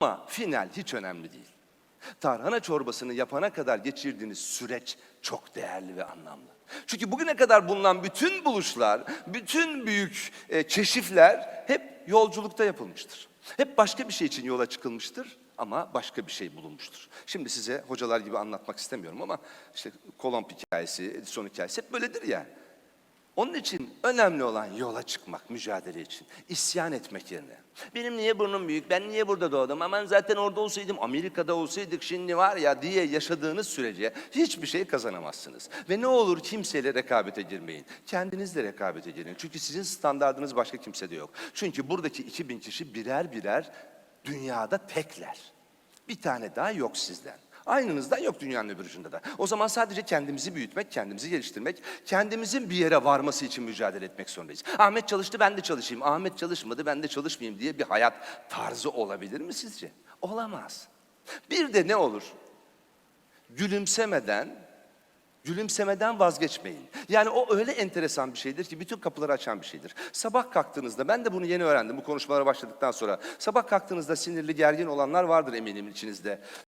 Ama final hiç önemli değil. Tarhana çorbasını yapana kadar geçirdiğiniz süreç çok değerli ve anlamlı. Çünkü bugüne kadar bulunan bütün buluşlar, bütün büyük e, keşifler hep yolculukta yapılmıştır. Hep başka bir şey için yola çıkılmıştır ama başka bir şey bulunmuştur. Şimdi size hocalar gibi anlatmak istemiyorum ama işte Kolomb hikayesi, Edison hikayesi hep böyledir ya. Onun için önemli olan yola çıkmak, mücadele için. İsyan etmek yerine. Benim niye burnum büyük, ben niye burada doğdum, aman zaten orada olsaydım, Amerika'da olsaydık şimdi var ya diye yaşadığınız sürece hiçbir şey kazanamazsınız. Ve ne olur kimseyle rekabete girmeyin. Kendinizle rekabete girin. Çünkü sizin standardınız başka kimsede yok. Çünkü buradaki 2000 kişi birer birer dünyada tekler. Bir tane daha yok sizden. Aynınızdan yok dünyanın öbür ucunda da. O zaman sadece kendimizi büyütmek, kendimizi geliştirmek, kendimizin bir yere varması için mücadele etmek zorundayız. Ahmet çalıştı ben de çalışayım, Ahmet çalışmadı ben de çalışmayayım diye bir hayat tarzı olabilir mi sizce? Olamaz. Bir de ne olur? Gülümsemeden, gülümsemeden vazgeçmeyin. Yani o öyle enteresan bir şeydir ki bütün kapıları açan bir şeydir. Sabah kalktığınızda, ben de bunu yeni öğrendim bu konuşmalara başladıktan sonra. Sabah kalktığınızda sinirli, gergin olanlar vardır eminim içinizde.